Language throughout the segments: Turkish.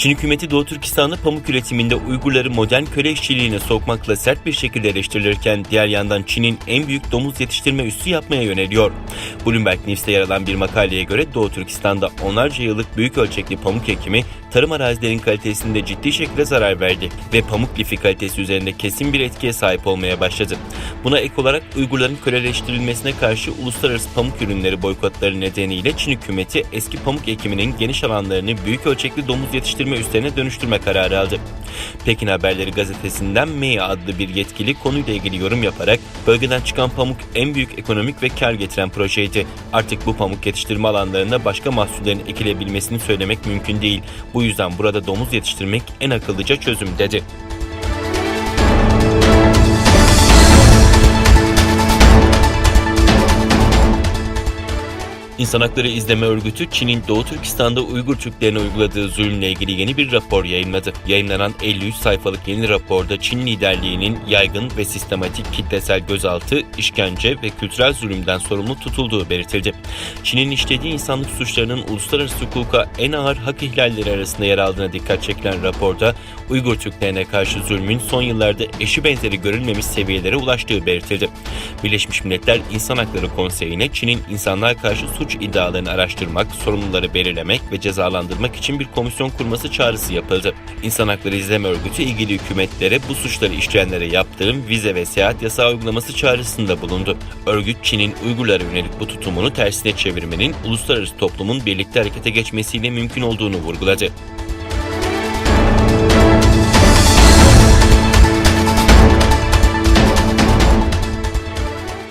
Çin hükümeti Doğu Türkistan'da pamuk üretiminde Uygurları modern köle işçiliğine sokmakla sert bir şekilde eleştirilirken diğer yandan Çin'in en büyük domuz yetiştirme üssü yapmaya yöneliyor. Bloomberg News'te yer alan bir makaleye göre Doğu Türkistan'da onlarca yıllık büyük ölçekli pamuk ekimi tarım arazilerinin kalitesinde ciddi şekilde zarar verdi ve pamuk lifi kalitesi üzerinde kesin bir etkiye sahip olmaya başladı. Buna ek olarak Uygurların köleleştirilmesine karşı uluslararası pamuk ürünleri boykotları nedeniyle Çin hükümeti eski pamuk ekiminin geniş alanlarını büyük ölçekli domuz yetiştirme üslerine dönüştürme kararı aldı. Pekin Haberleri gazetesinden Mei adlı bir yetkili konuyla ilgili yorum yaparak bölgeden çıkan pamuk en büyük ekonomik ve kar getiren projeydi. Artık bu pamuk yetiştirme alanlarına başka mahsullerin ekilebilmesini söylemek mümkün değil. Bu yüzden burada domuz yetiştirmek en akıllıca çözüm dedi. İnsan Hakları İzleme Örgütü, Çin'in Doğu Türkistan'da Uygur Türklerine uyguladığı zulümle ilgili yeni bir rapor yayınladı. Yayınlanan 53 sayfalık yeni raporda Çin liderliğinin yaygın ve sistematik kitlesel gözaltı, işkence ve kültürel zulümden sorumlu tutulduğu belirtildi. Çin'in işlediği insanlık suçlarının uluslararası hukuka en ağır hak ihlalleri arasında yer aldığına dikkat çekilen raporda, Uygur Türklerine karşı zulmün son yıllarda eşi benzeri görülmemiş seviyelere ulaştığı belirtildi. Birleşmiş Milletler İnsan Hakları Konseyi'ne Çin'in insanlığa karşı suç iddialarını araştırmak, sorumluları belirlemek ve cezalandırmak için bir komisyon kurması çağrısı yapıldı. İnsan Hakları İzleme Örgütü ilgili hükümetlere bu suçları işleyenlere yaptırım, vize ve seyahat yasağı uygulaması çağrısında bulundu. Örgüt Çin'in Uygurlara yönelik bu tutumunu tersine çevirmenin uluslararası toplumun birlikte harekete geçmesiyle mümkün olduğunu vurguladı.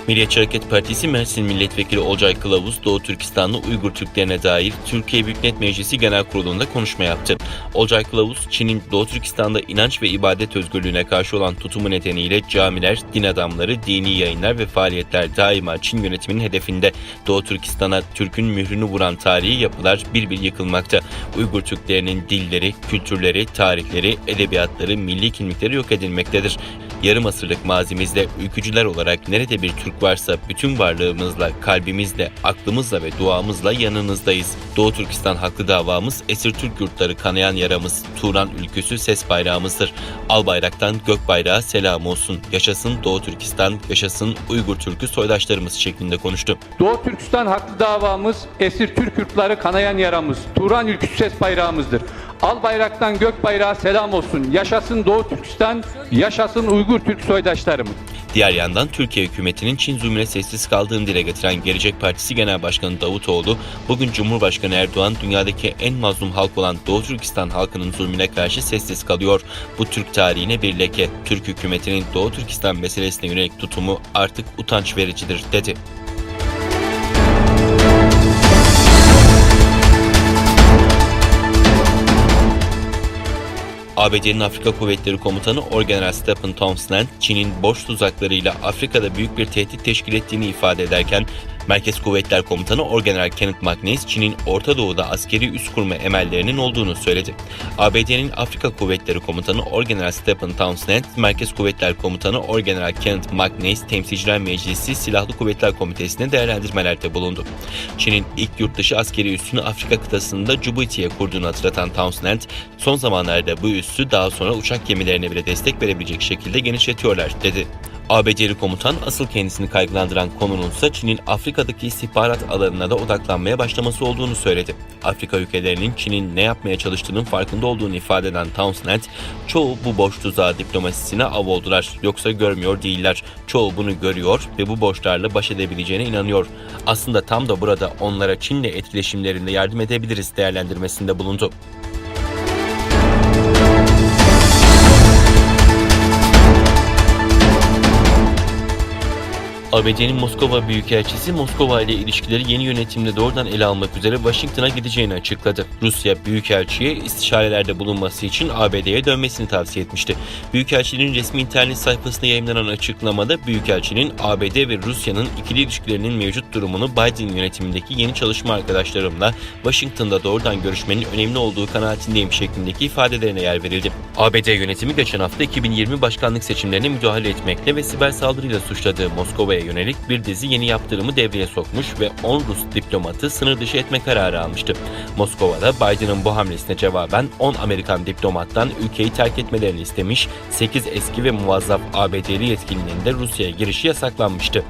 Milliyetçi Hareket Partisi Mersin Milletvekili Olcay Kılavuz, Doğu Türkistanlı Uygur Türklerine dair Türkiye Büyük Millet Meclisi Genel Kurulu'nda konuşma yaptı. Olcay Kılavuz, Çin'in Doğu Türkistan'da inanç ve ibadet özgürlüğüne karşı olan tutumu nedeniyle camiler, din adamları, dini yayınlar ve faaliyetler daima Çin yönetiminin hedefinde. Doğu Türkistan'a Türk'ün mührünü vuran tarihi yapılar bir bir yıkılmakta. Uygur Türklerinin dilleri, kültürleri, tarihleri, edebiyatları, milli kimlikleri yok edilmektedir. Yarım asırlık mazimizde ülkücüler olarak nerede bir Türk varsa bütün varlığımızla, kalbimizle, aklımızla ve duamızla yanınızdayız. Doğu Türkistan haklı davamız, esir Türk yurtları kanayan yaramız, Turan ülküsü ses bayrağımızdır. Al bayraktan gök bayrağı selam olsun. Yaşasın Doğu Türkistan, yaşasın Uygur Türkü soydaşlarımız şeklinde konuştu. Doğu Türkistan haklı davamız, esir Türk yurtları kanayan yaramız, Turan ülküsü ses bayrağımızdır. Al bayraktan gök bayrağı selam olsun. Yaşasın Doğu Türkistan, yaşasın Uygur Türk soydaşlarımız. Diğer yandan Türkiye hükümetinin Çin zulmüne sessiz kaldığını dile getiren Gelecek Partisi Genel Başkanı Davutoğlu, bugün Cumhurbaşkanı Erdoğan dünyadaki en mazlum halk olan Doğu Türkistan halkının zulmüne karşı sessiz kalıyor. Bu Türk tarihine bir leke. Türk hükümetinin Doğu Türkistan meselesine yönelik tutumu artık utanç vericidir dedi. ABD'nin Afrika Kuvvetleri Komutanı Orgeneral Stephen Townsend, Çin'in boş tuzaklarıyla Afrika'da büyük bir tehdit teşkil ettiğini ifade ederken, Merkez Kuvvetler Komutanı Orgeneral Kenneth McNeice, Çin'in Orta Doğu'da askeri üs kurma emellerinin olduğunu söyledi. ABD'nin Afrika Kuvvetleri Komutanı Orgeneral Stephen Townsend, Merkez Kuvvetler Komutanı Orgeneral Kenneth McNeice, Temsilciler Meclisi Silahlı Kuvvetler Komitesi'ne değerlendirmelerde bulundu. Çin'in ilk yurtdışı askeri üssünü Afrika kıtasında Cibuti'ye kurduğunu hatırlatan Townsend, son zamanlarda bu üssü daha sonra uçak gemilerine bile destek verebilecek şekilde genişletiyorlar dedi. ABC'li komutan asıl kendisini kaygılandıran konunun ise Çin'in Afrika'daki istihbarat alanına da odaklanmaya başlaması olduğunu söyledi. Afrika ülkelerinin Çin'in ne yapmaya çalıştığının farkında olduğunu ifade eden Townsend, çoğu bu boş tuzağı diplomasisine av oldular yoksa görmüyor değiller. Çoğu bunu görüyor ve bu borçlarla baş edebileceğine inanıyor. Aslında tam da burada onlara Çin'le etkileşimlerinde yardım edebiliriz değerlendirmesinde bulundu. ABD'nin Moskova Büyükelçisi Moskova ile ilişkileri yeni yönetimle doğrudan ele almak üzere Washington'a gideceğini açıkladı. Rusya Büyükelçi'ye istişarelerde bulunması için ABD'ye dönmesini tavsiye etmişti. Büyükelçinin resmi internet sayfasında yayınlanan açıklamada Büyükelçinin ABD ve Rusya'nın ikili ilişkilerinin mevcut durumunu Biden yönetimindeki yeni çalışma arkadaşlarımla Washington'da doğrudan görüşmenin önemli olduğu kanaatindeyim şeklindeki ifadelerine yer verildi. ABD yönetimi geçen hafta 2020 başkanlık seçimlerine müdahale etmekle ve siber saldırıyla suçladığı Moskova'ya yönelik bir dizi yeni yaptırımı devreye sokmuş ve 10 Rus diplomatı sınır dışı etme kararı almıştı. Moskova'da Biden'ın bu hamlesine cevaben 10 Amerikan diplomattan ülkeyi terk etmelerini istemiş, 8 eski ve muvazzaf ABD'li yetkilinin de Rusya'ya girişi yasaklanmıştı.